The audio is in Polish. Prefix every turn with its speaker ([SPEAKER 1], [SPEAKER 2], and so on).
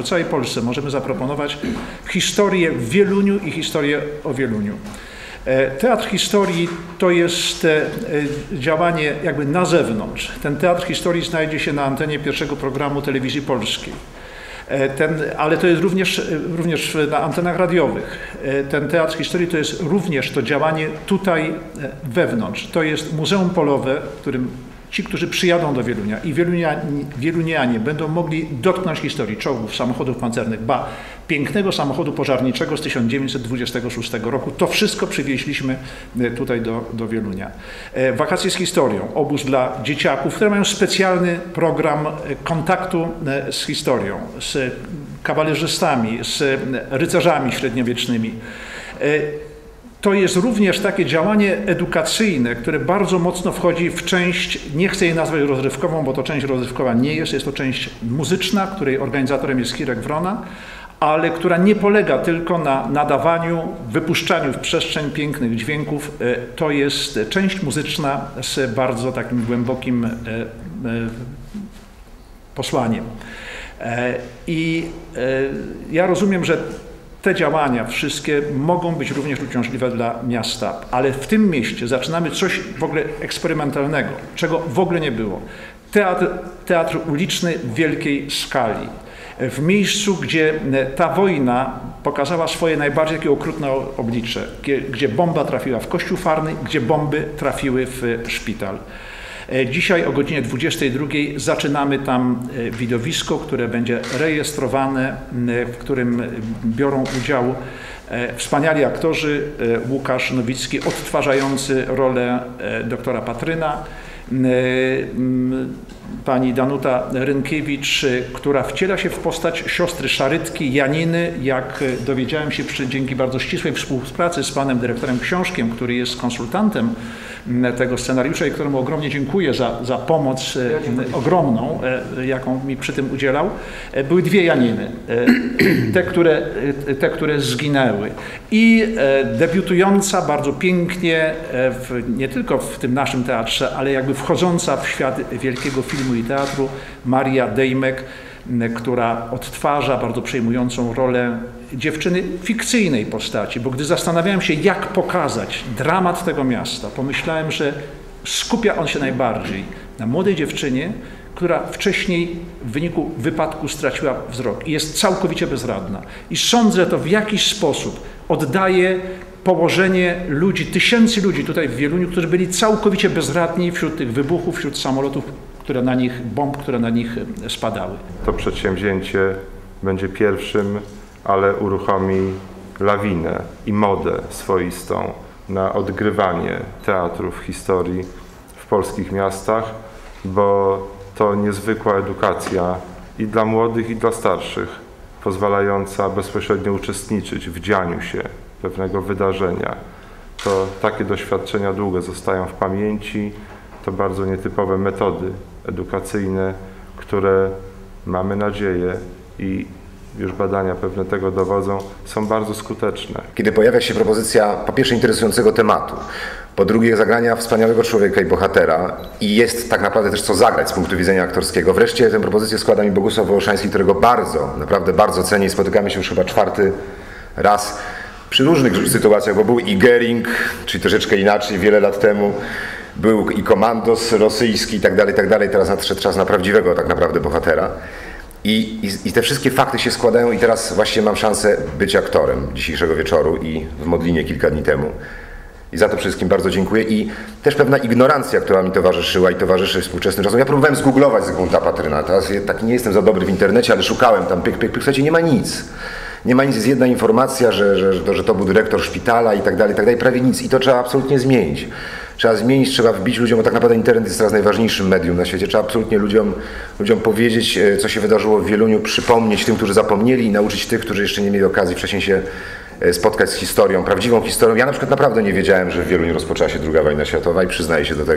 [SPEAKER 1] W całej Polsce możemy zaproponować historię w Wieluniu i historię o Wieluniu. E, teatr historii to jest e, e, działanie jakby na zewnątrz. Ten teatr historii znajdzie się na antenie pierwszego programu telewizji polskiej. Ten, ale to jest również, również na antenach radiowych. Ten teatr historii to jest również to działanie tutaj wewnątrz. To jest Muzeum Polowe, w którym ci, którzy przyjadą do Wielunia i Wielunia, Wielunianie będą mogli dotknąć historii czołgów, samochodów pancernych, ba, pięknego samochodu pożarniczego z 1926 roku. To wszystko przywieźliśmy e, tutaj do, do Wielunia. E, wakacje z historią, obóz dla dzieciaków, które mają specjalny program e, kontaktu z historią, z kawalerzystami, z rycerzami średniowiecznymi to jest również takie działanie edukacyjne, które bardzo mocno wchodzi w część, nie chcę jej nazwać rozrywkową, bo to część rozrywkowa nie jest, jest to część muzyczna, której organizatorem jest Kirek Wrona, ale która nie polega tylko na nadawaniu, wypuszczaniu w przestrzeń pięknych dźwięków. E, to jest część muzyczna z bardzo takim głębokim e, e, posłaniem. I ja rozumiem, że te działania wszystkie mogą być również uciążliwe dla miasta, ale w tym mieście zaczynamy coś w ogóle eksperymentalnego, czego w ogóle nie było. Teatr, teatr uliczny w wielkiej skali. W miejscu, gdzie ta wojna pokazała swoje najbardziej takie okrutne oblicze, gdzie, gdzie bomba trafiła w kościół farny, gdzie bomby trafiły w szpital. E, dzisiaj o godzinie 22 zaczynamy tam e, widowisko, które będzie rejestrowane, w którym biorą udział e, wspaniali aktorzy Łukasz Nowicki odtwarzający rolę doktora Patryna, pani Danuta Rynkiewicz, która wciela się w postać siostry Szarytki, Janiny, jak dowiedziałem się przy, dzięki bardzo ścisłej współpracy z panem dyrektorem Książkiem, który jest konsultantem tego scenariusza i któremu ogromnie dziękuję za, za pomoc e, ogromną, e, jaką mi przy tym udzielał, e, były dwie Janiny. Te, które, te, które zginęły. I debiutująca bardzo pięknie, w, nie tylko w tym naszym teatrze, ale jakby wchodząca w świat wielkiego filmu i teatru, Maria Dejmek, która odtwarza bardzo przejmującą rolę dziewczyny fikcyjnej postaci, bo gdy zastanawiałem się, jak pokazać dramat tego miasta, pomyślałem, że skupia on się najbardziej na młodej dziewczynie, która wcześniej w wyniku wypadku straciła wzrok i jest całkowicie bezradna. I sądzę, że to w jakiś sposób oddaje położenie ludzi, tysięcy ludzi tutaj w Wieluniu, którzy byli całkowicie bezradni wśród tych wybuchów, wśród samolotów, które na nich, bomb, które na nich spadały.
[SPEAKER 2] To przedsięwzięcie będzie pierwszym, ale uruchomi lawinę i modę swoistą na odgrywanie teatrów historii w polskich miastach, bo to niezwykła edukacja i dla młodych, i dla starszych, pozwalająca bezpośrednio uczestniczyć w dzianiu się pewnego wydarzenia. To takie doświadczenia długo zostają w pamięci, to bardzo nietypowe metody edukacyjne, które mamy nadzieję i już badania pewne tego dowodzą, są bardzo skuteczne.
[SPEAKER 3] Kiedy pojawia się propozycja po pierwsze interesującego tematu, po drugie zagrania wspaniałego człowieka i bohatera i jest tak naprawdę też co zagrać z punktu widzenia aktorskiego. Wreszcie tę propozycję składa mi Bogusław Wołoszański, którego bardzo, naprawdę bardzo cenię i spotykamy się już chyba czwarty raz przy różnych sytuacjach, bo był i Gering, czyli troszeczkę inaczej, wiele lat temu, był i komandos rosyjski i tak dalej, tak dalej. Teraz nadszedł czas na prawdziwego tak naprawdę bohatera. I, i, I, te wszystkie fakty się składają i teraz właśnie mam szansę być aktorem dzisiejszego wieczoru i w Modlinie kilka dni temu. I za to wszystkim bardzo dziękuję. I też pewna ignorancja, która mi towarzyszyła i towarzyszy współczesnym czasem. Ja próbowałem zgooglować Zygmunta Patryna. Teraz taki nie jestem za dobry w internecie, ale szukałem tam pyk, pyk, pyk. Słuchajcie, nie ma nic. Nie ma nic, jest jedna informacja, że, że, że to był dyrektor szpitala i tak dalej, i tak dalej. Prawie nic. I to trzeba absolutnie zmienić trzeba zmienić, trzeba wbić ludziom, bo tak naprawdę internet jest teraz najważniejszym medium na świecie. Trzeba absolutnie ludziom, ludziom powiedzieć, e, co się wydarzyło w Wieluniu, przypomnieć tym, którzy zapomnieli i nauczyć tych, którzy jeszcze nie mieli okazji wcześniej się e, spotkać z historią, prawdziwą historią. Ja na przykład naprawdę nie wiedziałem, że w Wieluniu rozpoczęła się II wojna światowa i przyznaję się do tego.